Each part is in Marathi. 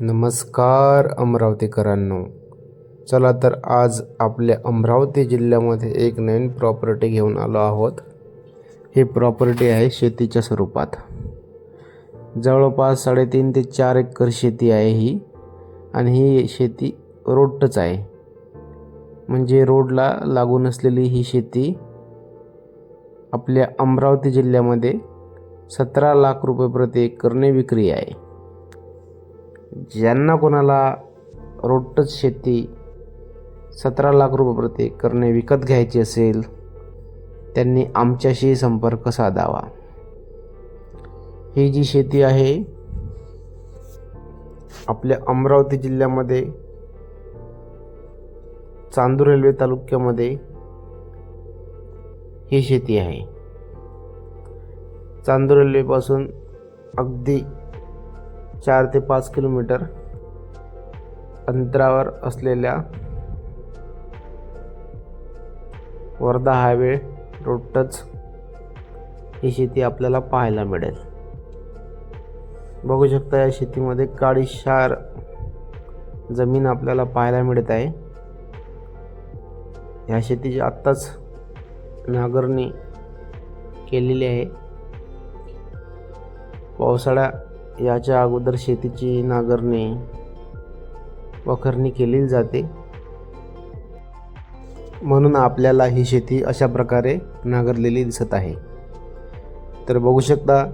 नमस्कार अमरावतीकरांनो. चला तर आज आपल्या अमरावती जिल्ह्यामध्ये एक नवीन प्रॉपर्टी घेऊन आलो आहोत. ही प्रॉपर्टी आहे शेतीच्या स्वरूपात. जवळपास साडेतीन ते चार एकर शेती आहे ही आणि ही शेती रोडच आहे. म्हणजे रोडला लागून असलेली ही शेती आपल्या अमरावती जिल्ह्यामध्ये सतरा लाख रुपये प्रति एकरने विक्री आहे. ज्यांना कोणाला रोडटच शेती सतरा लाख रुपये प्रति एकरने विकत घ्यायची असेल त्यांनी आमच्याशी संपर्क साधावा. ही जी शेती आहे आपल्या अमरावती जिल्ह्यामध्ये चांदूर रेल्वे तालुक्यामध्ये ही शेती आहे. चांदूर रेल्वेपासून अगदी चार ते पाच किलोमीटर अंतरावर असलेल्या वर्धा हायवे रोडटच ही शेती आपल्याला पाहायला मिळेल. बघू शकता या शेतीमध्ये काळीशार जमीन आपल्याला पाहायला मिळत आहे. ह्या शेतीची आत्ताच नांगरणी केलेली आहे. पावसाळ्या याच्या अगोदर शेतीची नांगरणी वखरणी केली जाते. म्हणून आपल्याला ही शेती अशा प्रकारे नांगरलेली दिसत आहे. तर बघू शकता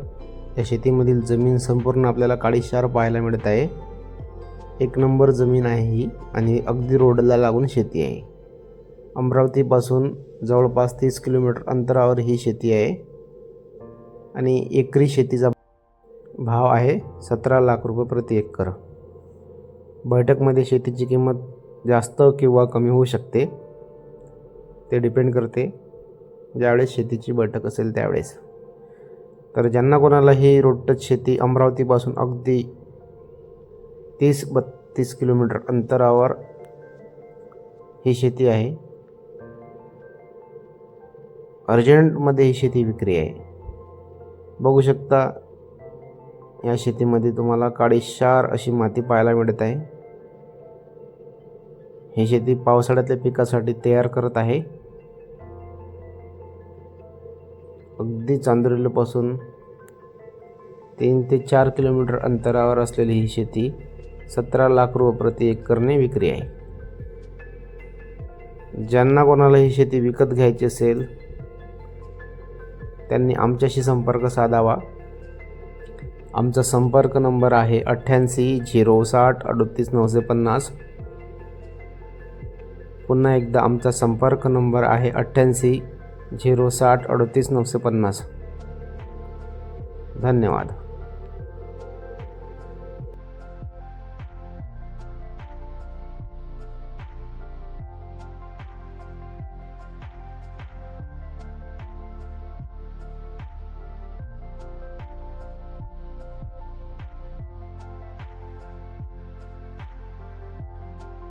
या शेतीमधील जमीन संपूर्ण आपल्याला काळीशार पाहायला मिळत आहे. एक नंबर जमीन आहे ही आणि अगदी रोडला लागून शेती आहे. अमरावतीपासून जवळपास तीस किलोमीटर अंतरावर ही शेती आहे. आणि एकरी शेतीचा भाव आहे सतरा लाख रुपये प्रति एकर. बैठकमध्ये शेतीची किंमत जास्त किंवा कमी होऊ शकते ते डिपेंड करते ज्यावेळेस शेतीची बैठक असेल त्यावेळेस. तर ज्यांना कोणाला ही रोडटच शेती अमरावतीपासून अगदी तीस बत्तीस किलोमीटर अंतरावर ही शेती आहे. अर्जंटमध्ये ही शेती विक्री आहे. बघू शकता या शेतीमध्ये तुम्हाला काळीशार अशी माती पाहायला मिळत आहे. ही शेती पावसाळ्यातल्या पिकासाठी तयार करत आहे. अगदी चांदुरेलपासून तीन ते चार किलोमीटर अंतरावर असलेली ही शेती सतरा लाख रुपये प्रति एकरने विक्री आहे. ज्यांना कोणाला ही शेती विकत घ्यायची असेल त्यांनी आमच्याशी संपर्क साधावा. आमचा संपर्क नंबर आहे अठ्ठ्याऐंशी झिरो साठ अडतीस नऊशे पन्नास. पुन्हा एकदा आमचा संपर्क नंबर आहे अठ्ठ्याऐंशी झिरो साठ अडतीस नऊशे पन्नास. धन्यवाद.